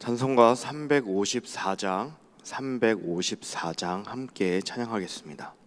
찬송가 354장 354장 함께 찬양하겠습니다.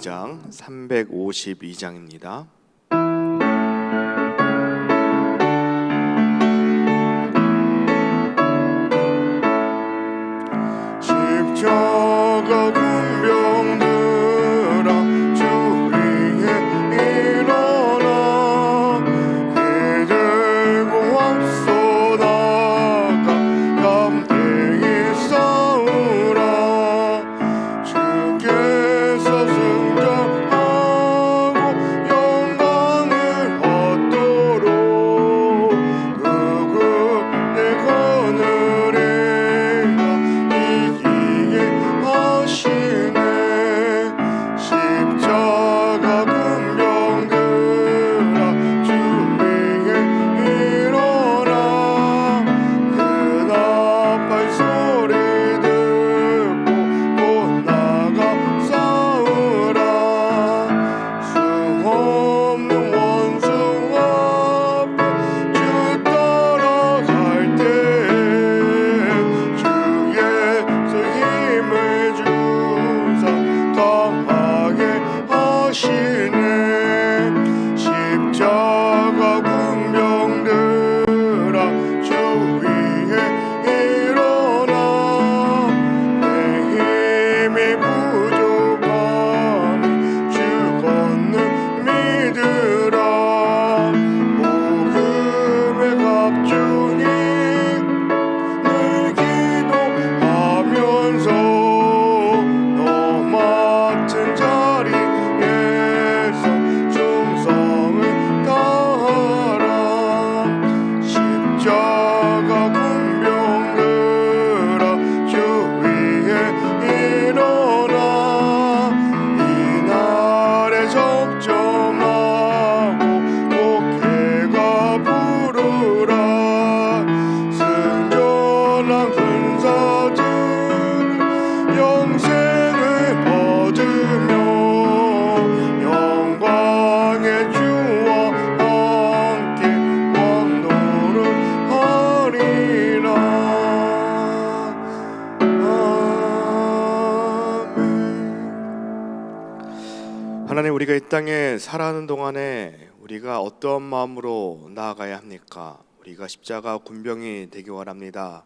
52장 352장입니다. 이 땅에 살아가는 동안에 우리가 어떤 마음으로 나아가야 합니까? 우리가 십자가 군병이 되기 원합니다.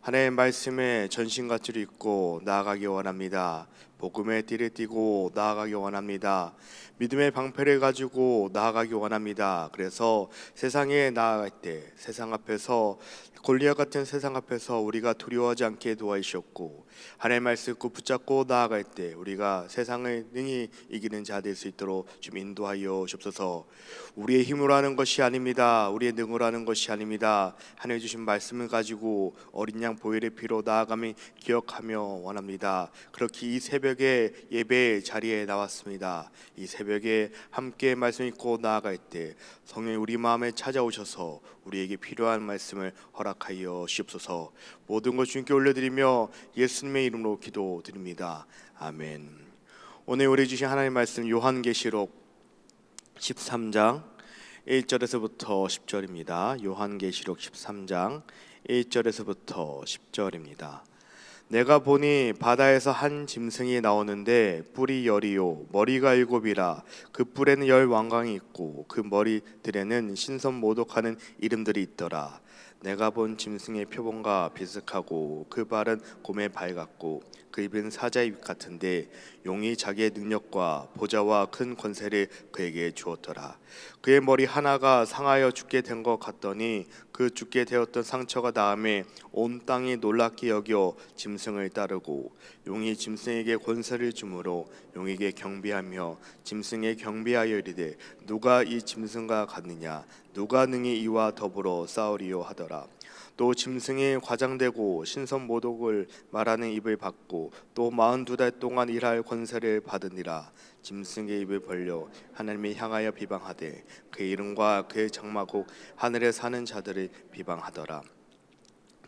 하나님의 말씀에 전신가치를 입고 나아가기 원합니다. 복음의 띠를 띠고 나아가기 원합니다. 믿음의 방패를 가지고 나아가기 원합니다. 그래서 세상에 나아갈 때 세상 앞에서 골리앗 같은 세상 앞에서 우리가 두려워하지 않게 도와주셨고 하나님의 말씀 듣고 붙잡고 나아갈 때 우리가 세상을 능히 이기는 자 될 수 있도록 좀 인도하여 주옵소서. 우리의 힘으로 하는 것이 아닙니다. 우리의 능으로 하는 것이 아닙니다. 하나님 주신 말씀을 가지고 어린 양 보혈의 피로 나아감이 기억하며 원합니다. 그렇게 이 새벽에 예배 자리에 나왔습니다. 이 새벽에 함께 말씀 읽고 나아갈 때 성령이 우리 마음에 찾아오셔서 우리에게 필요한 말씀을 허락 하여 주옵소서. 모든 것 주님께 올려드리며 예수님의 이름으로 기도드립니다. 아멘. 오늘 우리 주신 하나님 말씀 요한계시록 13장 1절에서부터 10절입니다. 요한계시록 13장 1절에서부터 10절입니다. 내가 보니 바다에서 한 짐승이 나오는데 뿔이 열이요 머리가 일곱이라 그 뿔에는 열 왕광이 있고 그 머리들에는 신선 모독하는 이름들이 있더라 내가 본 짐승의 표본과 비슷하고 그 발은 곰의 발 같고 그 입은 사자의 입 같은데 용이 자기의 능력과 보좌와 큰 권세를 그에게 주었더라. 그의 머리 하나가 상하여 죽게 된 것 같더니 그 죽게 되었던 상처가 다음에 온 땅이 놀랍게 여겨 짐승을 따르고 용이 짐승에게 권세를 주므로 용에게 경배하며 짐승에 경배하여 이르되 누가 이 짐승과 같느냐? 누가 능히 이와 더불어 싸우리요 하더라 또 짐승이 과장되고 신선 모독을 말하는 입을 받고 또 마흔 두 달 동안 일할 권세를 받으니라. 짐승의 입을 벌려 하나님을 향하여 비방하되 그의 이름과 그의 장마곡 하늘에 사는 자들을 비방하더라.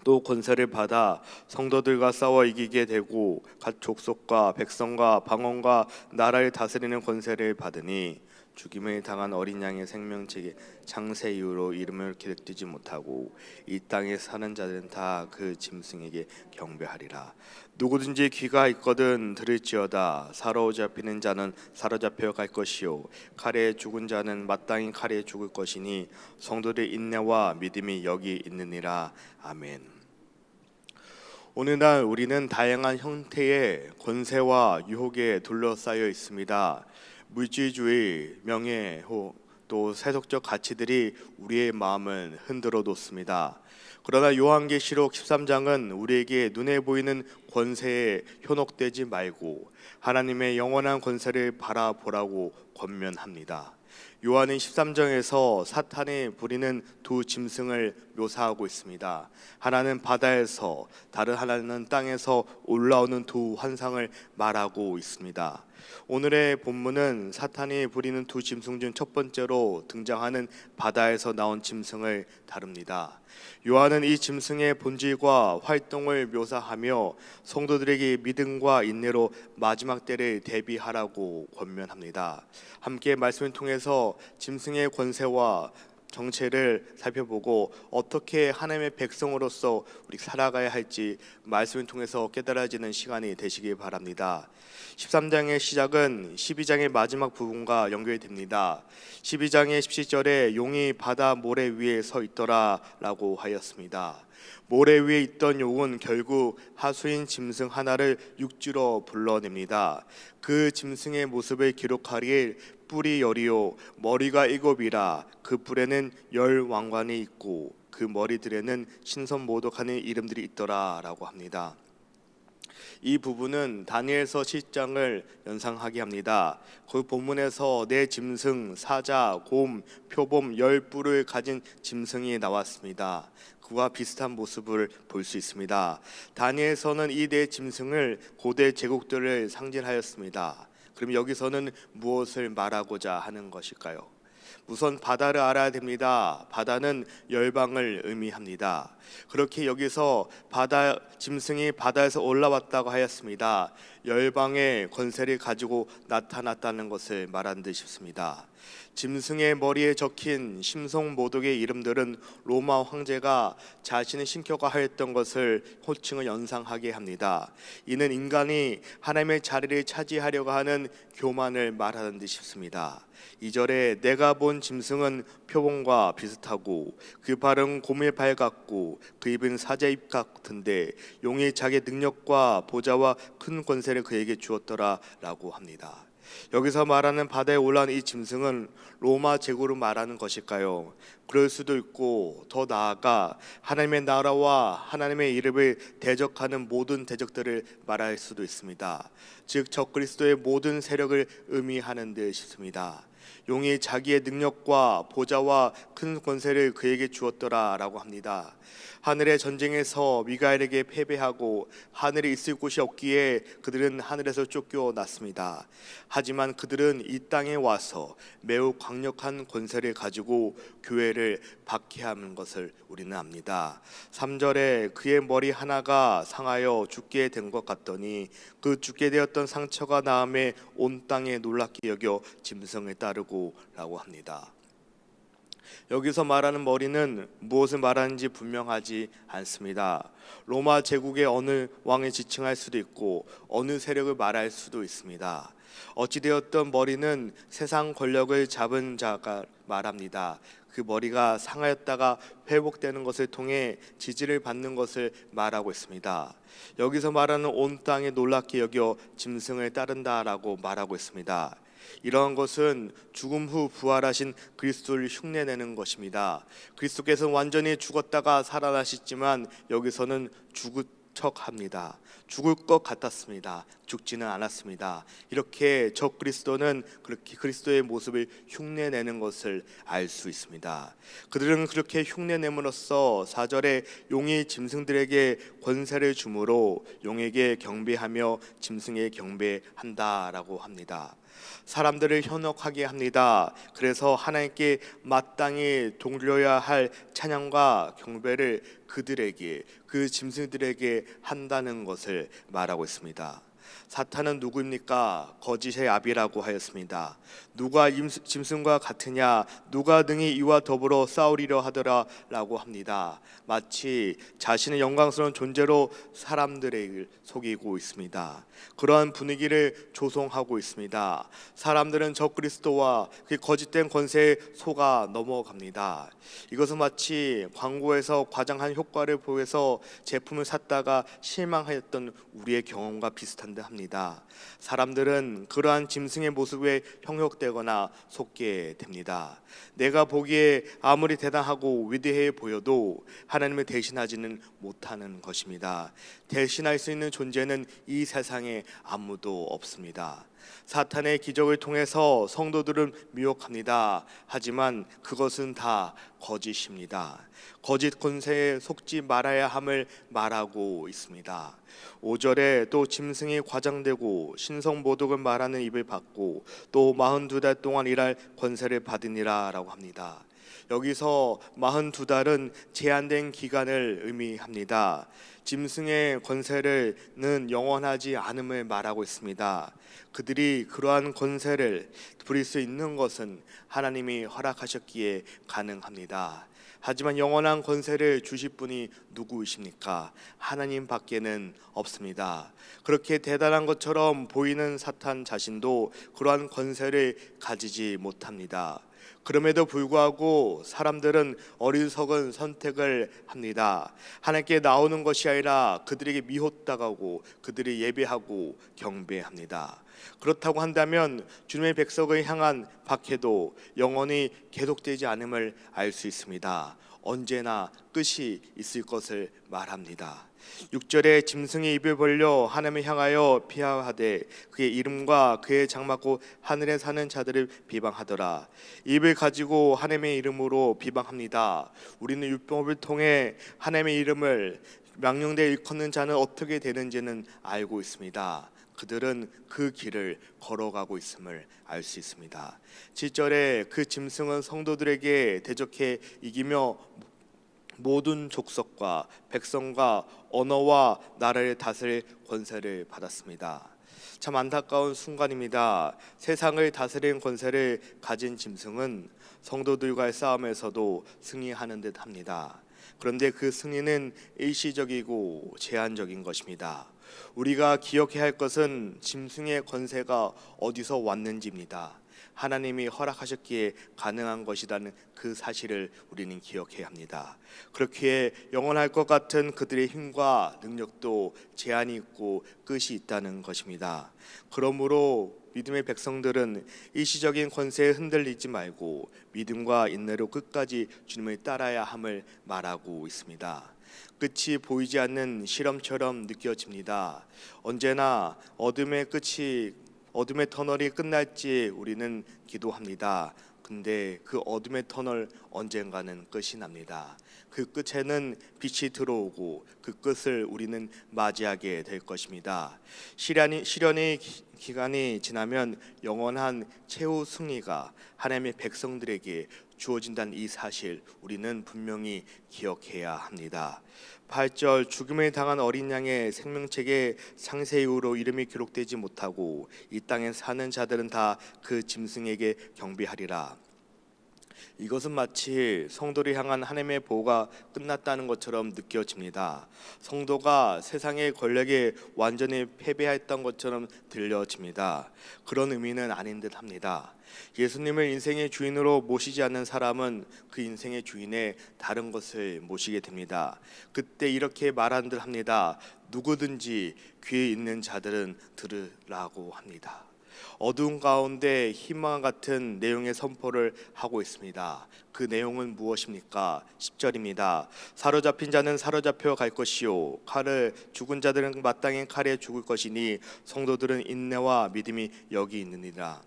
또 권세를 받아 성도들과 싸워 이기게 되고 각 족속과 백성과 방언과 나라를 다스리는 권세를 받으니 죽임을 당한 어린 양의 생명책에 창세 이후로 이름을 기록되지 못하고 이 땅에 사는 자들은 다 그 짐승에게 경배하리라 누구든지 귀가 있거든 들을지어다 사로잡히는 자는 사로잡혀 갈 것이요 칼에 죽은 자는 마땅히 칼에 죽을 것이니 성도들의 인내와 믿음이 여기 있느니라 아멘. 오늘날 우리는 다양한 형태의 권세와 유혹에 둘러싸여 있습니다. 물질주의, 명예, 호- 또 세속적 가치들이 우리의 마음을 흔들어 놓습니다. 그러나 요한계시록 13장은 우리에게 눈에 보이는 권세에 현혹되지 말고 하나님의 영원한 권세를 바라보라고 권면합니다. 요한은 13장에서 사탄이 부리는 두 짐승을 묘사하고 있습니다. 하나는 바다에서 다른 하나는 땅에서 올라오는 두 환상을 말하고 있습니다. 오늘의 본문은 사탄이 부리는 두 짐승 중 첫 번째로 등장하는 바다에서 나온 짐승을 다룹니다. 요한은 이 짐승의 본질과 활동을 묘사하며 성도들에게 믿음과 인내로 마지막 때를 대비하라고 권면합니다. 함께 말씀을 통해서 짐승의 권세와 정체를 살펴보고 어떻게 하나님의 백성으로서 우리 살아가야 할지 말씀을 통해서 깨달아지는 시간이 되시길 바랍니다. 13장의 시작은 12장의 마지막 부분과 연결됩니다. 12장의 17절에 용이 바다 모래 위에 서 있더라라고 하였습니다. 모래 위에 있던 용은 결국 하수인 짐승 하나를 육지로 불러냅니다. 그 짐승의 모습을 기록하리에 뿔이 열이요 머리가 일곱이라 그 뿔에는 열 왕관이 있고 그 머리들에는 신선 모독하는 이름들이 있더라라고 합니다. 이 부분은 다니엘서 7장을 연상하게 합니다. 그 본문에서 네 짐승, 사자, 곰, 표범, 열 뿔을 가진 짐승이 나왔습니다. 그와 비슷한 모습을 볼 수 있습니다. 다니엘서는 이 네 짐승을 고대 제국들을 상징하였습니다. 그럼 여기서는 무엇을 말하고자 하는 것일까요? 우선 바다를 알아야 됩니다. 바다는 열방을 의미합니다. 그렇게 여기서 바다 짐승이 바다에서 올라왔다고 하였습니다. 열방의 권세를 가지고 나타났다는 것을 말한 듯 싶습니다. 짐승의 머리에 적힌 심성 모독의 이름들은 로마 황제가 자신의 신격화 하였던 것을 호칭을 연상하게 합니다. 이는 인간이 하나님의 자리를 차지하려고 하는 교만을 말하는 듯 싶습니다. 이절에 내가 본 짐승은 표범과 비슷하고 그 발은 곰의 발 같고 그 입은 사자 입 같은데 용이 자기 능력과 보좌와 큰 권세를 그에게 주었더라라고 합니다. 여기서 말하는 바다에 올라온 이 짐승은 로마 제국으로 말하는 것일까요? 그럴 수도 있고 더 나아가 하나님의 나라와 하나님의 이름을 대적하는 모든 대적들을 말할 수도 있습니다. 즉 적그리스도의 모든 세력을 의미하는 듯 싶습니다. 용이 자기의 능력과 보좌와 큰 권세를 그에게 주었더라라고 합니다. 하늘의 전쟁에서 미가엘에게 패배하고 하늘에 있을 곳이 없기에 그들은 하늘에서 쫓겨났습니다. 하지만 그들은 이 땅에 와서 매우 강력한 권세를 가지고 교회를 박해하는 것을 우리는 압니다. 3절에 그의 머리 하나가 상하여 죽게 된 것 같더니 그 죽게 되었던 상처가 나음에 온 땅에 놀랍게 여겨 짐승을 따르고 라고 합니다. 여기서 말하는 머리는 무엇을 말하는지 분명하지 않습니다. 로마 제국의 어느 왕을 지칭할 수도 있고 어느 세력을 말할 수도 있습니다. 어찌되었던 머리는 세상 권력을 잡은 자가 말합니다. 그 머리가 상하였다가 회복되는 것을 통해 지지를 받는 것을 말하고 있습니다. 여기서 말하는 온 땅에 놀랍게 여겨 짐승을 따른다라고 말하고 있습니다. 이러한 것은 죽음 후 부활하신 그리스도를 흉내내는 것입니다. 그리스도께서는 완전히 죽었다가 살아나셨지만 여기서는 죽은 척합니다. 죽을 것 같았습니다. 죽지는 않았습니다. 이렇게 적 그리스도는 그렇게 그리스도의 모습을 흉내내는 것을 알 수 있습니다. 그들은 그렇게 흉내냄으로써 사절에 용이 짐승들에게 권세를 주므로 용에게 경배하며 짐승에 경배한다라고 합니다. 사람들을 현혹하게 합니다. 그래서 하나님께 마땅히 돌려야 할 찬양과 경배를 그들에게 그 짐승들에게 한다는 것을 말하고 있습니다. 사탄은 누구입니까? 거짓의 아비라고 하였습니다. 누가 짐승과 같으냐? 누가 능히 이와 더불어 싸우리려 하더라라고 합니다. 마치 자신의 영광스러운 존재로 사람들을 속이고 있습니다. 그러한 분위기를 조성하고 있습니다. 사람들은 적 그리스도와 그 거짓된 권세에 속아 넘어갑니다. 이것은 마치 광고에서 과장한 효과를 보여서 제품을 샀다가 실망하였던 우리의 경험과 비슷한 데 합니다. 사람들은 그러한 짐승의 모습에 형욕되거나 속게 됩니다. 내가 보기에 아무리 대단하고 위대해 보여도 하나님을 대신하지는 못하는 것입니다. 대신할 수 있는 존재는 이 세상에 아무도 없습니다. 사탄의 기적을 통해서 성도들은 미혹합니다. 하지만 그것은 다 거짓입니다. 거짓 권세에 속지 말아야 함을 말하고 있습니다. 5절에 또 짐승이 과장되고 신성 모독을 말하는 입을 받고 또 42달 동안 일할 권세를 받으니라라고 합니다. 여기서 42달은 제한된 기간을 의미합니다. 짐승의 권세를는 영원하지 않음을 말하고 있습니다. 그들이 그러한 권세를 부릴 수 있는 것은 하나님이 허락하셨기에 가능합니다. 하지만 영원한 권세를 주실 분이 누구이십니까? 하나님 밖에는 없습니다. 그렇게 대단한 것처럼 보이는 사탄 자신도 그러한 권세를 가지지 못합니다. 그럼에도 불구하고 사람들은 어리석은 선택을 합니다. 하나님께 나오는 것이 아니라 그들에게 미혹당하고 그들이 예배하고 경배합니다. 그렇다고 한다면 주님의 백성을 향한 박해도 영원히 계속되지 않음을 알 수 있습니다. 언제나 끝이 있을 것을 말합니다. 6절에 짐승이 입을 벌려 하나님을 향하여 피하하되 그의 이름과 그의 장막고 하늘에 사는 자들을 비방하더라. 입을 가지고 하나님의 이름으로 비방합니다. 우리는 율법을 통해 하나님의 이름을 명령되어 일컫는 자는 어떻게 되는지는 알고 있습니다. 그들은 그 길을 걸어가고 있음을 알 수 있습니다. 7절에 그 짐승은 성도들에게 대적해 이기며 모든 족속과 백성과 언어와 나라를 다스릴 권세를 받았습니다. 참 안타까운 순간입니다. 세상을 다스리는 권세를 가진 짐승은 성도들과의 싸움에서도 승리하는 듯 합니다. 그런데 그 승리는 일시적이고 제한적인 것입니다. 우리가 기억해야 할 것은 짐승의 권세가 어디서 왔는지입니다. 하나님이 허락하셨기에 가능한 것이라는 그 사실을 우리는 기억해야 합니다. 그렇기에 영원할 것 같은 그들의 힘과 능력도 제한이 있고 끝이 있다는 것입니다. 그러므로 믿음의 백성들은 일시적인 권세에 흔들리지 말고 믿음과 인내로 끝까지 주님을 따라야 함을 말하고 있습니다. 끝이 보이지 않는 실험처럼 느껴집니다. 언제나 어둠의 끝이 어둠의 터널이 끝날지 우리는 기도합니다. 근데 그 어둠의 터널 언젠가는 끝이 납니다. 그 끝에는 빛이 들어오고 그 끝을 우리는 맞이하게 될 것입니다. 시련이 시련의 기- 기간이 지나면 영원한 최후 승리가 하나님의 백성들에게 주어진다는 이 사실 우리는 분명히 기억해야 합니다. 8절 죽음을 당한 어린 양의 생명책에 상세 이후로 이름이 기록되지 못하고 이 땅에 사는 자들은 다 그 짐승에게 경배하리라. 이것은 마치 성도를 향한 하나님의 보호가 끝났다는 것처럼 느껴집니다. 성도가 세상의 권력에 완전히 패배했던 것처럼 들려집니다. 그런 의미는 아닌 듯합니다. 예수님을 인생의 주인으로 모시지 않는 사람은 그 인생의 주인의 다른 것을 모시게 됩니다. 그때 이렇게 말한 듯 합니다. 누구든지 귀에 있는 자들은 들으라고 합니다. 어두운 가운데 희망 같은 내용의 선포를 하고 있습니다. 그 내용은 무엇입니까? 10절입니다. 사로잡힌 자는 사로잡혀 갈 것이요 칼을 죽은 자들은 마땅히 칼에 죽을 것이니 성도들은 인내와 믿음이 여기 있느니라.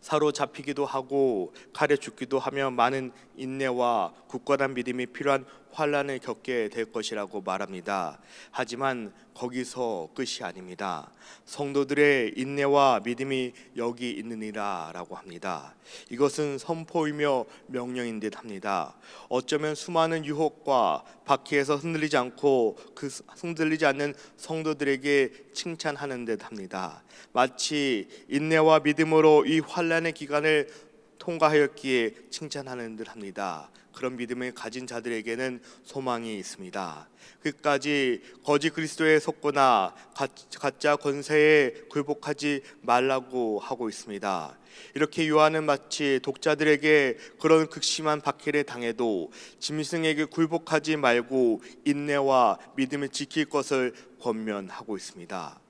사로잡히기도 하고 칼에 죽기도 하며 많은 인내와 굳건한 믿음이 필요한 환란을 겪게 될 것이라고 말합니다. 하지만 거기서 끝이 아닙니다. 성도들의 인내와 믿음이 여기 있느니라라고 합니다. 이것은 선포이며 명령인 듯합니다. 어쩌면 수많은 유혹과 바퀴에서 흔들리지 않고 그 흔들리지 않는 성도들에게 칭찬하는 듯합니다. 마치 인내와 믿음으로 이 환란의 기간을 통과하였기에 칭찬하는 듯합니다. 그런 믿음을 가진 자들에게는 소망이 있습니다. 끝까지 거짓 그리스도에 속거나 가- 가짜 권세에 굴복하지 말라고 하고 있습니다. 이렇게 요한은 마치 독자들에게 그런 극심한 박해를 당해도 짐승에게 굴복하지 말고 인내와 믿음을 지킬 것을 권면하고 있습니다.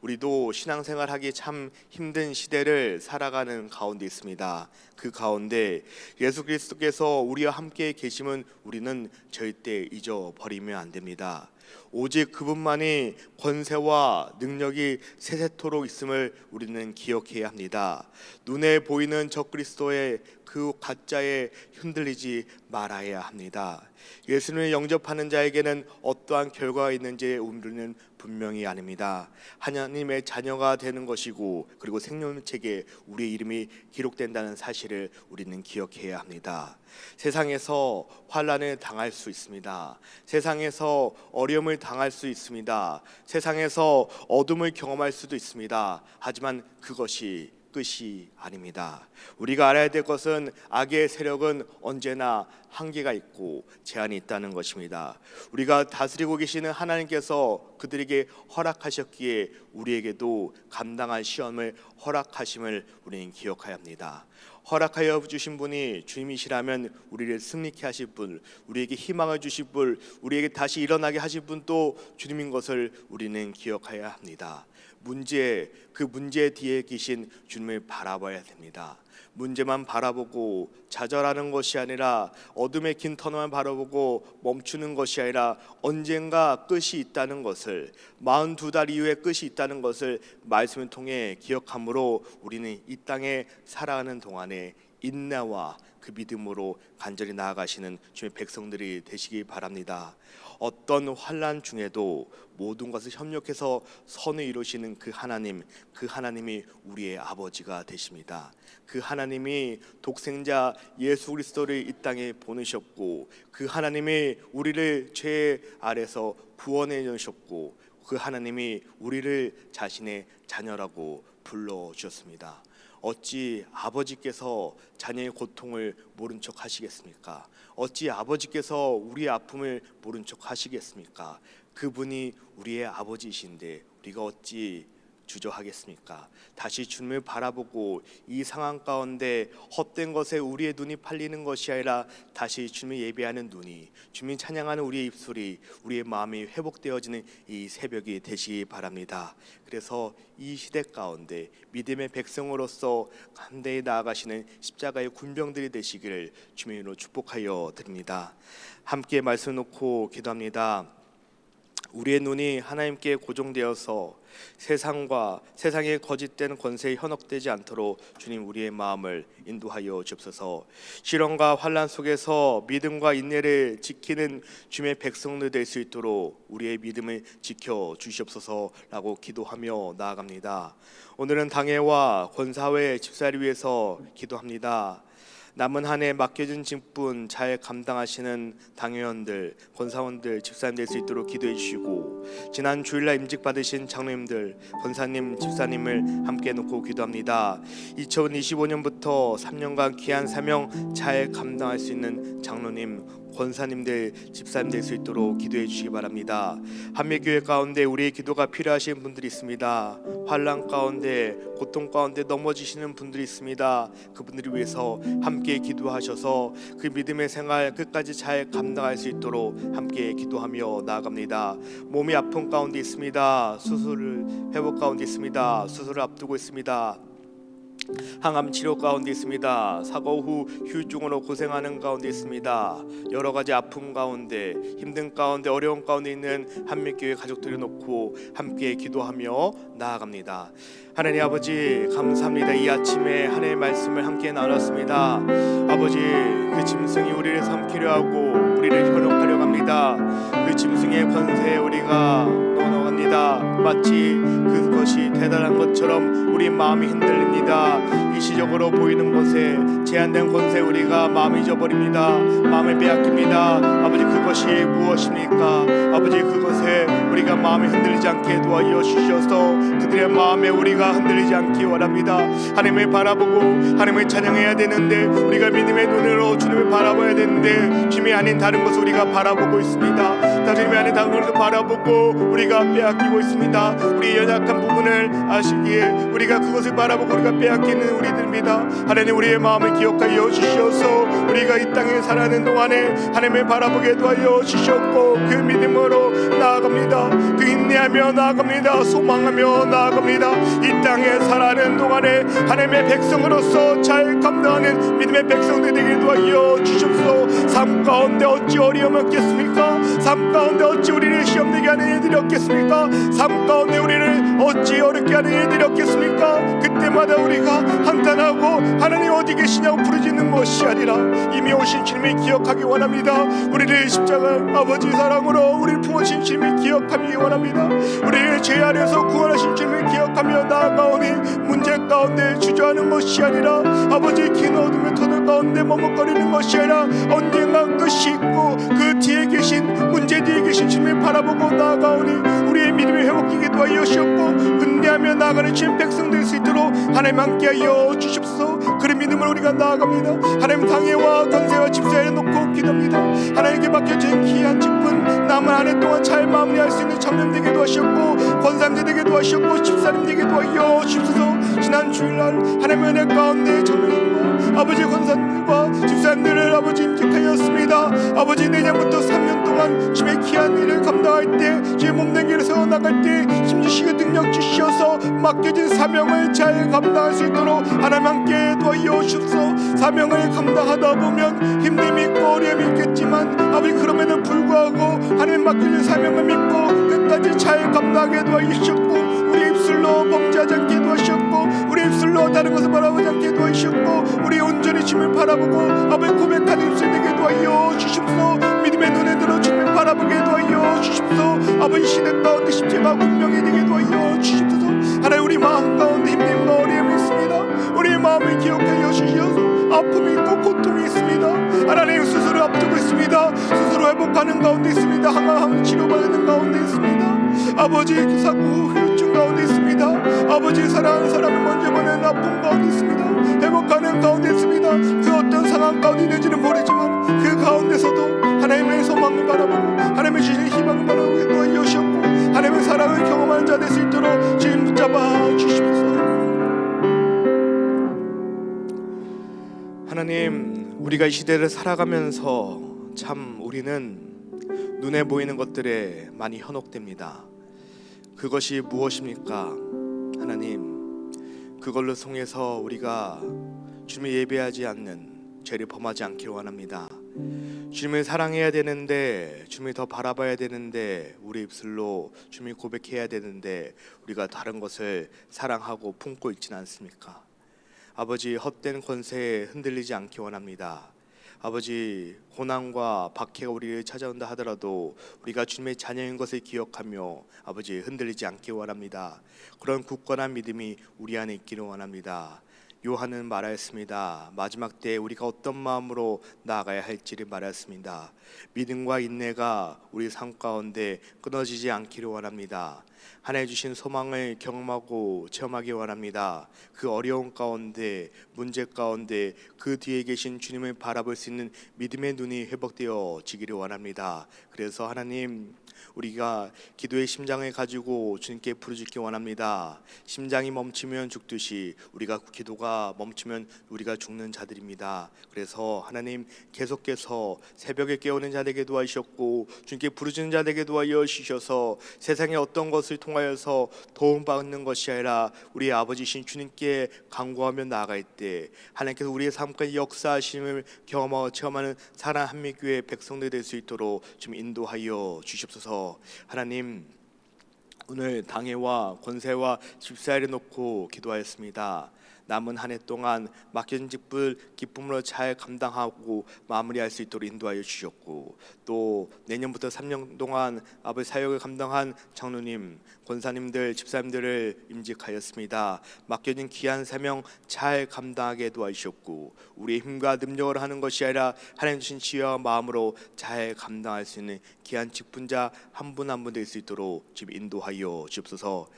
우리도 신앙생활하기 참 힘든 시대를 살아가는 가운데 있습니다. 그 가운데 예수 그리스도께서 우리와 함께 계심은 우리는 절대 잊어버리면 안 됩니다. 오직 그분만이 권세와 능력이 세세토록 있음을 우리는 기억해야 합니다. 눈에 보이는 적 그리스도의 그 가짜에 흔들리지 말아야 합니다. 예수님을 영접하는 자에게는 어떠한 결과가 있는지 우리는 분명히 아닙니다. 하나님의 자녀가 되는 것이고 그리고 생명책에 우리의 이름이 기록된다는 사실을 우리는 기억해야 합니다. 세상에서 환란을 당할 수 있습니다. 세상에서 어려움을 당할 수 있습니다. 세상에서 어둠을 경험할 수도 있습니다. 하지만 그것이 끝이 아닙니다. 우리가 알아야 될 것은 악의 세력은 언제나 한계가 있고 제한이 있다는 것입니다. 우리가 다스리고 계시는 하나님께서 그들에게 허락하셨기에 우리에게도 감당할 시험을 허락하심을 우리는 기억해야 합니다. 허락하여 주신 분이 주님이시라면 우리를 승리케 하실 분, 우리에게 희망을 주실 분, 우리에게 다시 일어나게 하실 분도 주님인 것을 우리는 기억해야 합니다. 문제 그 문제 뒤에 계신 주님을 바라봐야 됩니다. 문제만 바라보고 좌절하는 것이 아니라 어둠의 긴 터널만 바라보고 멈추는 것이 아니라 언젠가 끝이 있다는 것을 42달 이후에 끝이 있다는 것을 말씀을 통해 기억함으로 우리는 이 땅에 살아가는 동안에 인내와 그 믿음으로 간절히 나아가시는 주의 백성들이 되시기 바랍니다. 어떤 환란 중에도 모든 것을 협력해서 선을 이루시는 그 하나님, 그 하나님이 우리의 아버지가 되십니다. 그 하나님이 독생자 예수 그리스도를 이 땅에 보내셨고 그 하나님이 우리를 죄 아래서 구원해 주셨고 그 하나님이 우리를 자신의 자녀라고 불러 주셨습니다. 어찌 아버지께서 자녀의 고통을 모른 척 하시겠습니까? 어찌 아버지께서 우리의 아픔을 모른 척 하시겠습니까? 그분이 우리의 아버지이신데 우리가 어찌 주저하겠습니까? 다시 주님을 바라보고 이 상황 가운데 헛된 것에 우리의 눈이 팔리는 것이 아니라 다시 주님을 예배하는 눈이 주님 찬양하는 우리의 입술이 우리의 마음이 회복되어지는 이 새벽이 되시기 바랍니다. 그래서 이 시대 가운데 믿음의 백성으로서 간대히 나아가시는 십자가의 군병들이 되시기를 주님으로 축복하여 드립니다. 함께 말씀 놓고 기도합니다. 우리의 눈이 하나님께 고정되어서 세상과 세상의 거짓된 권세에 현혹되지 않도록 주님 우리의 마음을 인도하여 주옵소서. 시련과 환란 속에서 믿음과 인내를 지키는 주님의 백성들 될 수 있도록 우리의 믿음을 지켜 주시옵소서라고 기도하며 나아갑니다. 오늘은 당회와 권사회 집사를 위해서 기도합니다. 남은 한 해 맡겨진 직분 잘 감당하시는 당회원들, 권사원들, 집사님 될 수 있도록 기도해 주시고 지난 주일날 임직 받으신 장로님들, 권사님, 집사님을 함께 놓고 기도합니다. 2025년부터 3년간 귀한 사명 잘 감당할 수 있는 장로님, 권사님들, 집사님 될 수 있도록 기도해 주시기 바랍니다. 한미교회 가운데 우리의 기도가 필요하신 분들이 있습니다. 환란 가운데 고통 가운데 넘어지시는 분들이 있습니다. 그분들을 위해서 함께 기도하셔서 그 믿음의 생활 끝까지 잘 감당할 수 있도록 함께 기도하며 나아갑니다. 몸이 아픈 가운데 있습니다. 수술을 회복 가운데 있습니다. 수술을 앞두고 있습니다. 항암 치료 가운데 있습니다. 사고 후 휴중으로 고생하는 가운데 있습니다. 여러 가지 아픔 가운데 힘든 가운데 어려운 가운데 있는 한미교회 가족들을 놓고 함께 기도하며 나아갑니다. 하나님 아버지 감사합니다. 이 아침에 하나님의 말씀을 함께 나눴습니다. 아버지 그 짐승이 우리를 삼키려 하고 우리를 현혹하려 합니다. 그 짐승의 권세에 우리가 넘어갑니다. 마치 그것이 대단한 것처럼 우리 마음이 흔들립니다. 일시적으로 보이는 것에 제한된 권세 우리가 마음을 잊어버립니다. 마음을 빼앗깁니다. 아버지 그것이 무엇입니까? 아버지 그것에 우리가 마음이 흔들리지 않게 도와주어 주셔서 그들의 마음에 우리가 흔들리지 않기 원합니다. 하나님을 바라보고 하나님을 찬양해야 되는데 우리가 믿음의 눈으로 주님을 바라봐야 되는데 주님이 아닌 다른 것을 우리가 바라보고 있습니다. 주님이 아닌 다른 것을 바라보고 우리가 빼앗 기고 있습니다. 우리 연약한 부분을 아시기에 우리가 그것을 바라보고 우리가 빼앗기는 우리 들입니다. 하나님 우리의 마음을 기억하여 주셔서 우리가 이 땅에 살아가는 동안에 하나님을 바라보게 도하여 주셨고 그 믿음으로 나아갑니다. 그 인내하며 나아갑니다. 소망하며 나아갑니다. 이 땅에 살아가는 동안에 하나님의 백성으로서 잘 감당하는 믿음의 백성들 되게 도하여 주십시오. 삶 가운데 어찌 어려움 없겠습니까? 삶 가운데 어찌 우리를 시험되게 하는 일들이 없겠습니까? 삶 가운데 우리를 어찌 어렵게 하는 일들이 없겠습니까? 그 때마다 우리가 한탄하고 하나님 어디 계시냐고 부르짖는 것이 아니라 이미 오신 주님을 기억하기 원합니다. 우리를 십자가 아버지 사랑으로 우리를 품으신 주님을 기억하기 원합니다. 우리를 죄 아래서 구원하신 주님을 기억하며 나아가오니 문제 가운데 주저하는 것이 아니라 아버지 긴 어둠의 터널 가운데 머뭇거리는 것이 아니라 언젠가 끝이 있고 그 뒤에 계신 문제 뒤에 계신 주님을 바라보고 나아가오니 우리의 믿음이 회복되기도 하여 주셨고 은혜하며 나아가는 주님 백성 될 수 있도록 하나님 함께하여 주십시오. 그런 믿음으로 우리가 나아갑니다. 하나님 당회와 권세와 집사에 놓고 기도합니다. 하나님께 맡겨진 귀한 직분 남은 한 해 동안 잘 마무리할 수 있는 청년 되게도 하셨고 권사님 되게도 하셨고 집사님 되게도 하여 주옵소서 지난 주일날 하나님의 은혜 가운데 청년과 아버지 권사님과 집사님들을 아버지 임직하였습니다. 아버지 내년부터 3 년 동안 주의 귀한 일을 감당할 때 주의 몸된 길을 세워나갈 때 힘주시고 능력 주시어서 맡겨진 사명을 잘 감당할 수 있도록 하나님 함께 도와여 주옵소서. 사명을 감당하다 보면 힘듦이 있고 어려움이 있겠지만 아버지 그럼에도 불구하고 하나님 맡겨진 사명을 믿고 끝까지 잘 감당하게 우리 입술로 범죄하지 않게 도와주셨고 우리 입술로 다른 것을 바라보지 않게 도와주셨고 우리 온전히 주님을 바라보고 아버지 고백하는 입술 되게 도와여 주십시오. 믿음의 눈에 들어 주님을 바라보게 도와여 주십시오. 아버지 시대 가운데 십자가 운명이 되게 도와여 주십시오. 하나님 우리 마음 가운데 힘듦과 어려움이 있습니다. 우리 마음을 기억하여 주시어서. 아픔이 있고 고통이 있습니다. 하나님 수술을 앞두고 있습니다. 수술을 회복하는 가운데 있습니다. 항암 치료받는 가운데 있습니다 아버지 그 사고 후유증 가운데 있습니다. 아버지 사랑하는 사람을 먼저 보낸 아픔 가운데 있습니다. 회복하는 가운데 있습니다. 그 어떤 상황 가운데 있는지는 모르지만 그 가운데서도 하나님의 소망을 바라보고 하나님의 주시는 희망을 바라보고 기도하 여시옵고 하나님의 사랑을 경험하는 자 될 수 있도록 주님 붙잡아 주십시오 하나님 우리가 이 시대를 살아가면서 참 우리는 눈에 보이는 것들에 많이 현혹됩니다. 그것이 무엇입니까? 하나님 그걸로 통해서 우리가 주님을 예배하지 않는 죄를 범하지 않기를 원합니다. 주님을 사랑해야 되는데 주님을 더 바라봐야 되는데 우리 입술로 주님을 고백해야 되는데 우리가 다른 것을 사랑하고 품고 있지는 않습니까? 아버지 헛된 권세에 흔들리지 않기 원합니다. 아버지 고난과 박해가 우리를 찾아온다 하더라도 우리가 주님의 자녀인 것을 기억하며 아버지 흔들리지 않기 원합니다. 그런 굳건한 믿음이 우리 안에 있기를 원합니다. 요한은 말하였습니다. 마지막 때 우리가 어떤 마음으로 나아가야 할지를 말하였습니다. 믿음과 인내가 우리 삶 가운데 끊어지지 않기를 원합니다. 하나님 주신 소망을 경험하고 체험하기 원합니다. 그 어려운 가운데 문제 가운데 그 뒤에 계신 주님을 바라볼 수 있는 믿음의 눈이 회복되어 지기를 원합니다. 그래서 하나님 우리가 기도의 심장을 가지고 주님께 부르짖기 원합니다. 심장이 멈추면 죽듯이 우리가 기도가 멈추면 우리가 죽는 자들입니다. 그래서 하나님 계속해서 새벽에 깨우는 자에게 도와주셨고 주님께 부르짖는 자에게 도와주셔서 세상의 어떤 것을 통하여서 도움받는 것이 아니라 우리 아버지신 주님께 간구하며 나아갈 때 하나님께서 우리의 삶까지 역사하심을 경험하고 체험하는 사랑 한미교회 백성들 될 수 있도록 좀 인도하여 주시옵소서. 하나님 오늘 당회와 권세와 집사를 놓고 기도하였습니다. 남은 한 해 동안 맡겨진 직분 기쁨으로 잘 감당하고 마무리할 수 있도록 인도하여 주셨고 또 내년부터 3년 동안 아버지 사역을 감당한 장로님, 권사님들, 집사님들을 임직하였습니다. 맡겨진 귀한 사명 잘 감당하게 도와주셨고 우리의 힘과 능력을 하는 것이 아니라 하나님 주신 지혜와 마음으로 잘 감당할 수 있는 귀한 직분자 한 분 한 분 될 수 있도록 지금 인도하여 주옵소서.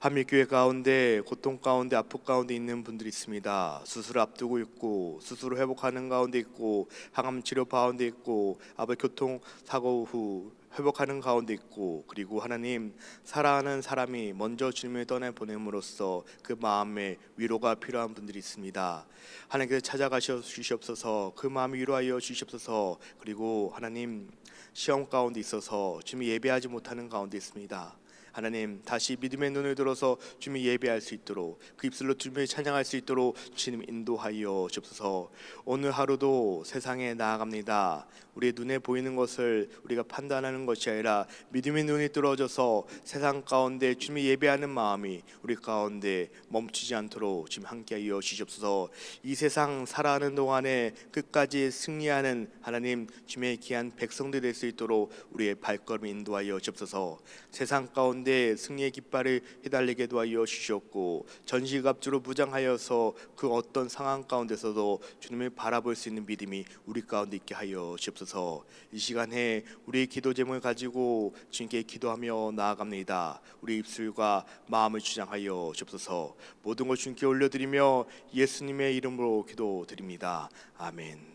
한밀교회 가운데 고통 가운데 아픔 가운데 있는 분들이 있습니다. 수술을 앞두고 있고 수술을 회복하는 가운데 있고 항암 치료 가운데 있고 아버 교통 사고 후 회복하는 가운데 있고 그리고 하나님 사랑하는 사람이 먼저 주님을 떠나 보냄으로써 그 마음에 위로가 필요한 분들이 있습니다. 하나님께서 찾아가셔 주시옵소서 그 마음 위로하여 주시옵소서 그리고 하나님 시험 가운데 있어서 주님 예배하지 못하는 가운데 있습니다. 하나님 다시 믿음의 눈을 들어서 주님 예배할 수 있도록 그 입술로 주님을 찬양할 수 있도록 주님 인도하여 주옵소서. 오늘 하루도 세상에 나아갑니다. 우리의 눈에 보이는 것을 우리가 판단하는 것이 아니라 믿음의 눈이 뚫어져서 세상 가운데 주님을 예배하는 마음이 우리 가운데 멈추지 않도록 주님 함께하여 주시옵소서. 이 세상 살아가는 동안에 끝까지 승리하는 하나님 주님의 귀한 백성들 될 수 있도록 우리의 발걸음 인도하여 주옵소서. 세상 가운데 승리의 깃발을 휘달리게 도하여 주셨고 전시갑주로 무장하여서 그 어떤 상황 가운데서도 주님을 바라볼 수 있는 믿음이 우리 가운데 있게 하여 주옵소서. 이 시간에 우리의 기도 제목을 가지고 주님께 기도하며 나아갑니다. 우리 입술과 마음을 주장하여 주옵소서. 모든 걸 주님께 올려드리며 예수님의 이름으로 기도드립니다. 아멘